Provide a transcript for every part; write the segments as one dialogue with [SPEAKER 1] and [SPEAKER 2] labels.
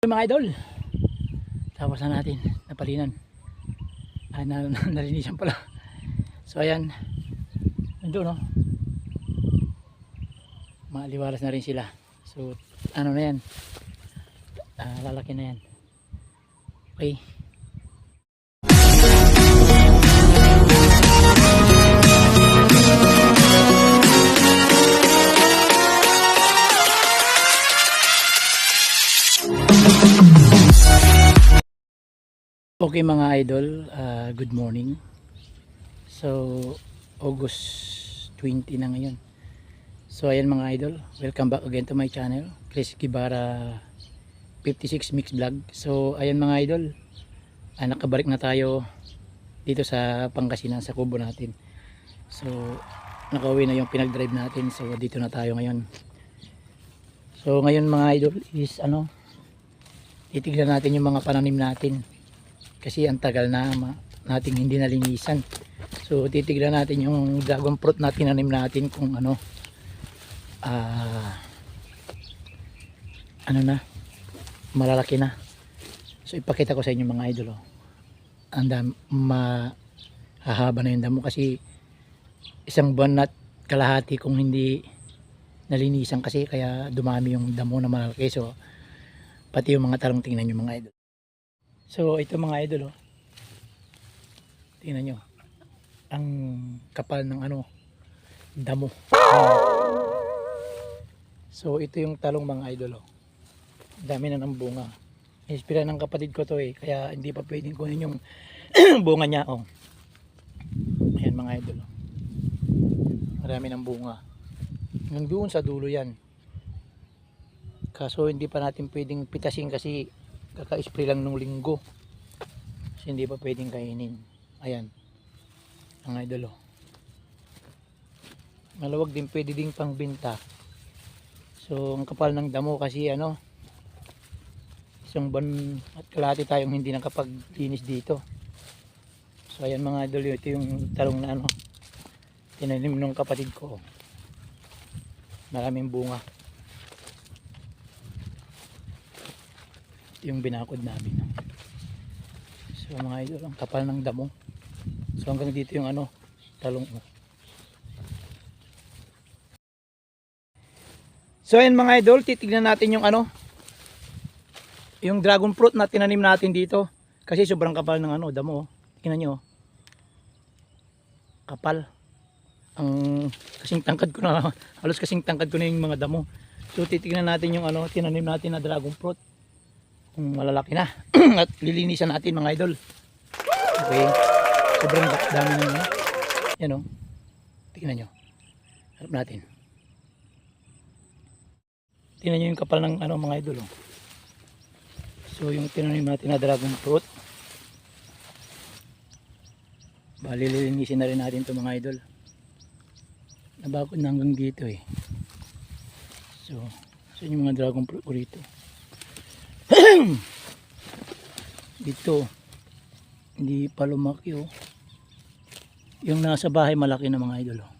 [SPEAKER 1] mga idol. Tapos na natin napalinan. Ay na, na, nalinisan pala. So ayan. Nandun no? Maliwalas na rin sila. So ano na yan? Ah, lalaki na yan. Okay Okay mga idol, ah, good morning. So, August 20 na ngayon. So, ayan mga idol, welcome back again to my channel, Chris Gibara 56 Mix Vlog. So, ayan mga idol, ah, nakabalik na tayo dito sa Pangasinan, sa kubo natin. So, nakauwi na yung pinag-drive natin. So, dito na tayo ngayon. So, ngayon mga idol is ano, titignan natin yung mga pananim natin kasi ang tagal na nating hindi nalinisan. So titignan natin yung dragon fruit na tinanim natin kung ano. Ah ano na? Malalaki na. So ipakita ko sa inyo mga idol oh. ang dam, mahahaba na yung damo kasi isang buwan at kalahati kung hindi nalinisan kasi kaya dumami yung damo na malalaki so pati yung mga talong tingnan nyo mga idol So ito mga idol oh. Tingnan nyo. Ang kapal ng ano damo. So ito yung talong mga idol oh. Dami na ng bunga. Inspira ng kapatid ko to eh kaya hindi pa pwedeng kunin yung bunga niya oh. Ayan mga idol oh. Marami ng bunga. Hanggang doon sa dulo yan. Kaso hindi pa natin pwedeng pitasin kasi kaka-spray lang nung linggo. Kasi hindi pa pwedeng kainin. Ayan. Ang idol oh. malawag din pwede ding pangbenta so ang kapal ng damo kasi ano isang ban at kalahati tayong hindi nakapaglinis dito. So ayan mga idol ito yung talong na ano tinanim ng kapatid ko. Maraming bunga Ito yung binakod namin. So mga idol ang kapal ng damo. So hanggang dito yung ano talong. Mo so ayan mga idol titignan natin yung ano yung dragon fruit na tinanim natin dito. Kasi sobrang kapal ng ano damo. Tingnan nyo oh. kapal. Ang kasing tangkad ko na halos kasing tangkad ko na yung mga damo. So titignan natin yung ano tinanim natin na dragon fruit kung malalaki na. At lilinisan natin mga idol. Okay. Sobrang dami nyo yan o tingnan nyo. Harap natin. Tingnan nyo yung kapal ng ano mga idol oh. so yung tinanim natin na dragon fruit. Bali lilinisin na rin natin to mga idol. Nabakod na hanggang dito eh. So so yung mga dragon fruit ko rito dito hindi pa lumaki oh. Yung nasa bahay malaki na mga idol oh.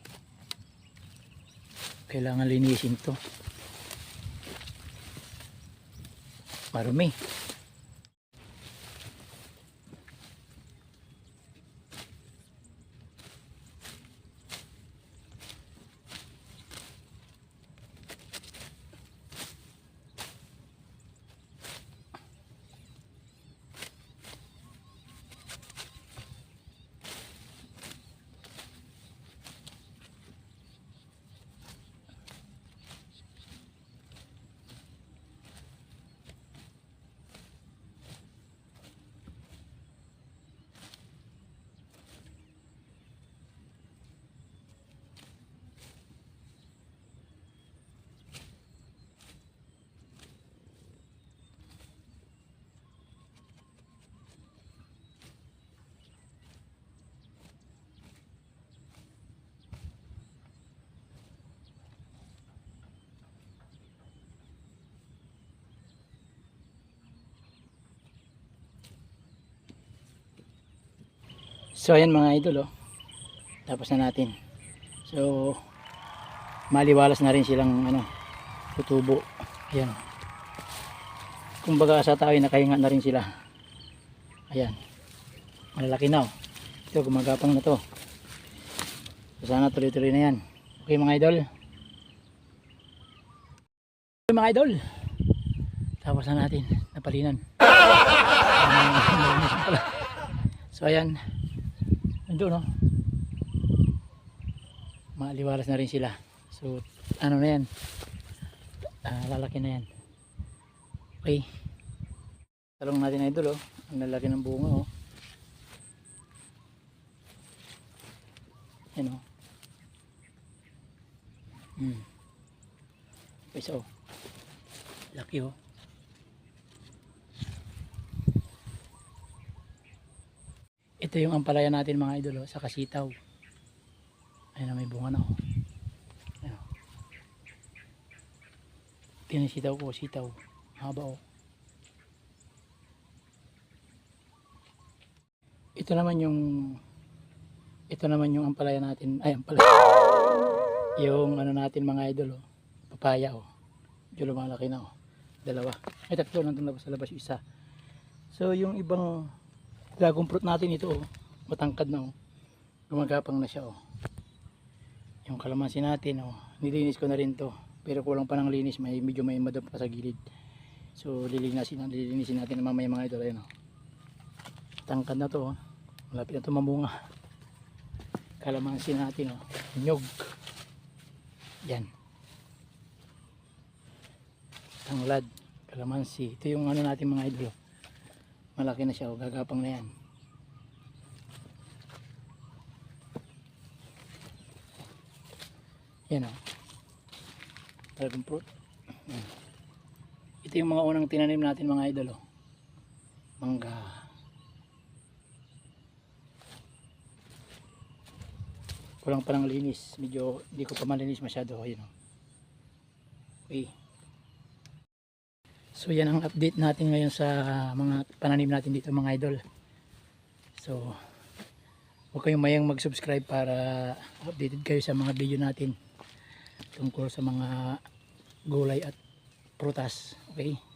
[SPEAKER 1] Kailangan linisin to. Marumi So ayan mga idol oh. Tapos na natin. So maliwalas na rin silang ano tutubo. Ayan. kumbaga sa tayo nakahinga na rin sila ayan malalaki na oh. ito gumagapang na to so, sana tuloy tuloy na yan okay mga idol okay, mga idol tapos na natin napalinan so ayan nandun no? Maaliwalas na rin sila. So ano na yan? Ah, lalaki na yan. Okay. Talong natin idol oh. Ang lalaki ng bunga oh. Yan oh. Hmm. Okay so laki oh ito yung ampalaya natin mga idol oh, sa kasitaw ayun na may bunga na oh Ayan, oh. Yan ang sitaw ko, sitaw. Haba oh. Ito naman yung ito naman yung ampalaya natin. Ay, ampalaya. Yung ano natin mga idol oh. Papaya oh. Medyo lumalaki na oh. Dalawa. May tatlo nandun labas sa labas isa. So yung ibang dragon fruit natin ito oh. Matangkad na oh. Gumagapang na siya oh. Yung kalamansi natin oh. Nilinis ko na rin to pero kulang pa ng linis may medyo may madam pa sa gilid so lilinisin, lilinisin natin mamaya mga idol ayun oh. tangkad na to oh. malapit na to mamunga kalamansi natin oh. nyog yan tanglad kalamansi ito yung ano natin mga idol oh. Malaki na siya oh. gagapang na yan yan oh dragon fruit Yan. ito yung mga unang tinanim natin mga idol oh. mangga kulang pa ng linis medyo hindi ko pa malinis masyado yun oh. okay so yan ang update natin ngayon sa mga pananim natin dito mga idol. So huwag kayong mayang mag subscribe para updated kayo sa mga video natin tungkol sa mga gulay at prutas. Okay